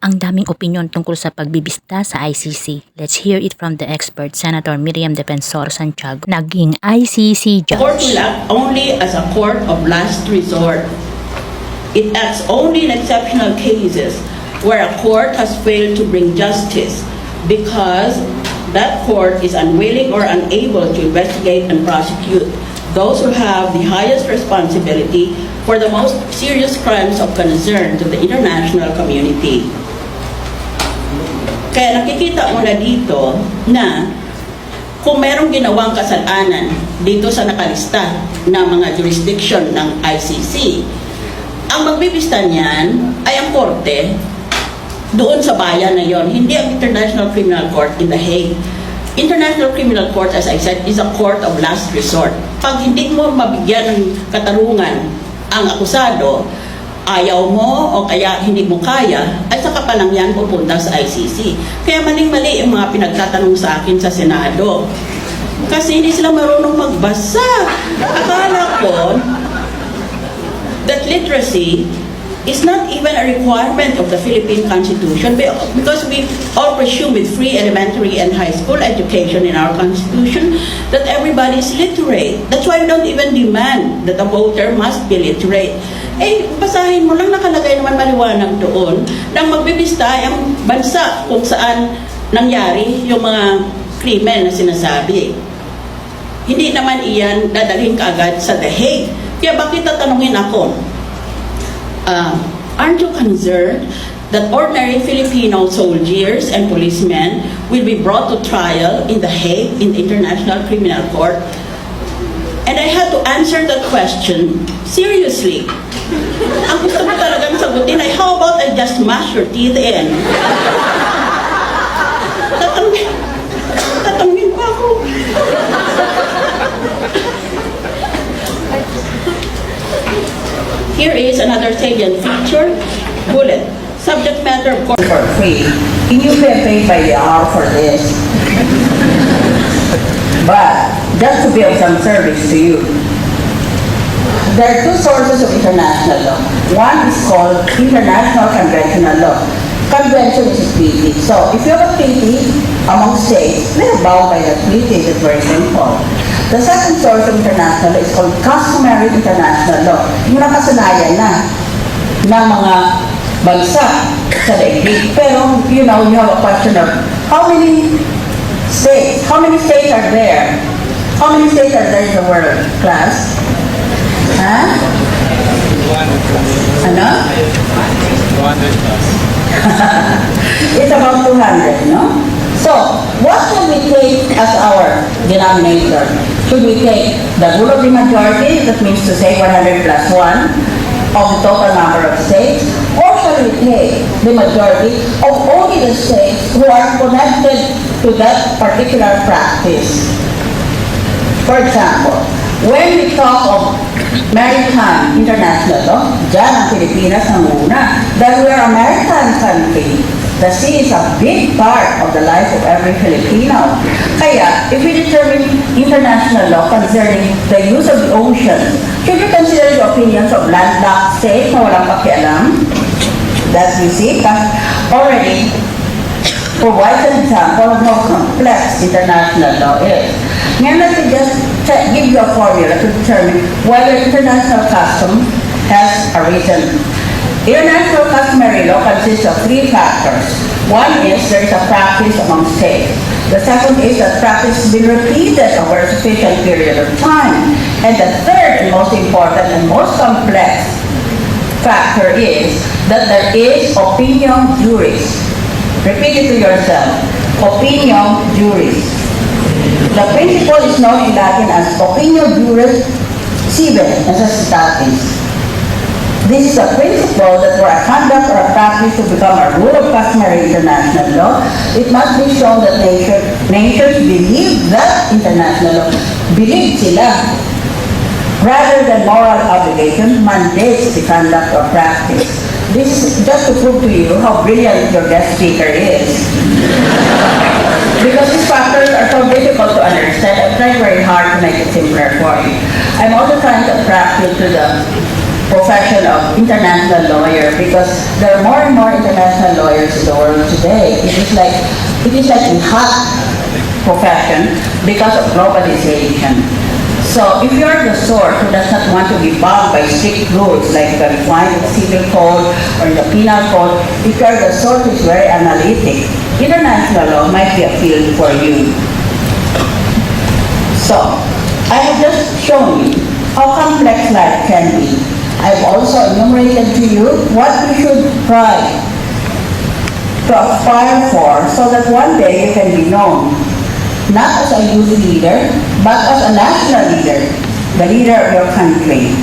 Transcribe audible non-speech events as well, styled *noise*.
Ang daming opinyon tungkol sa pagbibista sa ICC. Let's hear it from the expert, Senator Miriam Defensor Santiago, naging ICC court judge. will act only as a court of last resort. It acts only in exceptional cases where a court has failed to bring justice because that court is unwilling or unable to investigate and prosecute those who have the highest responsibility for the most serious crimes of concern to the international community. Kaya nakikita mo na dito na kung merong ginawang kasalanan dito sa nakalista ng mga jurisdiction ng ICC, ang magbibista niyan ay ang korte doon sa bayan na yon, hindi ang International Criminal Court in The Hague. International Criminal Court, as I said, is a court of last resort. Pag hindi mo mabigyan ng katarungan ang akusado, ayaw mo o kaya hindi mo kaya, ay saka pa lang yan pupunta sa ICC. Kaya maling-mali yung mga pinagtatanong sa akin sa Senado. Kasi hindi sila marunong magbasa. Akala ko that literacy is not even a requirement of the Philippine Constitution be- because we all presume with free elementary and high school education in our Constitution that everybody is literate. That's why we don't even demand that a voter must be literate. Eh, basahin mo lang nakalagay naman maliwanag doon nang magbibista ay ang bansa kung saan nangyari yung mga krimen na sinasabi. Hindi naman iyan dadalhin kaagad sa The Hague. Kaya bakit tatanungin ako? Uh, aren't you concerned that ordinary Filipino soldiers and policemen will be brought to trial in The Hague in the International Criminal Court? And I had to answer that question seriously. Ang gusto mo talagang sagutin ay, how about I just mash your teeth in? Here is another salient feature, bullet. Subject matter of course. for free. And you get paid by the hour for this. But just to be of some service to you, there are two sources of international law. One is called international conventional law. Convention is treaty. So if you have a treaty among states, they are bound by the treaty. It's very simple. The second source of international law is called customary international law. Yung nakasanayan na ng mga bansa sa daigdig. Pero, you know, you have a question of how many states, how many states are there? How many states are there in the world, class? Ha? Ano? 200 plus. *laughs* It's about 200, no? So, what should we take as our denominator? Should we take the rule of the majority, that means to say 100 plus 1, of the total number of states? Or shall we take the majority of only the states who are connected to that particular practice? For example, when we talk of maritime international law, dyan ang Pilipinas ang una. Dahil we are a country, the sea is a big part of the life of every Filipino. Kaya, if we determine international law concerning the use of the ocean, should we consider the opinions of landlocked states na walang pakialam? That you see, already provides an example of how complex international law is. Ngayon, me just give you a formula to determine whether international custom has arisen. International customary law consists of three factors. One is there is a practice among states. The second is that practice has been repeated over a sufficient period of time. And the third and most important and most complex factor is that there is opinion juris. Repeat it to yourself. Opinion juris. The principle is known in Latin as opinion juris sive necessitatis. This is a principle that for a conduct or a practice to become a rule of customary international law, it must be shown that nature, nations believe that international law, believe sila, rather than moral obligation, mandates the conduct or practice. This is just to prove to you how brilliant your guest speaker is. Because these factors are so difficult to understand, I've tried very hard to make it simpler for you. I'm also trying to attract you to the profession of international lawyer because there are more and more international lawyers in the world today. It is like, it is like a hot profession because of globalization. So if you're the sort who does not want to be bound by strict rules like the required civil code or the penal code, if you're the sort who's very analytic, international law might be a field for you. So, I have just shown you how complex life can be. I've also enumerated to you what you should try to aspire for so that one day you can be known, not as a youth leader, but as a national leader, the leader of your country.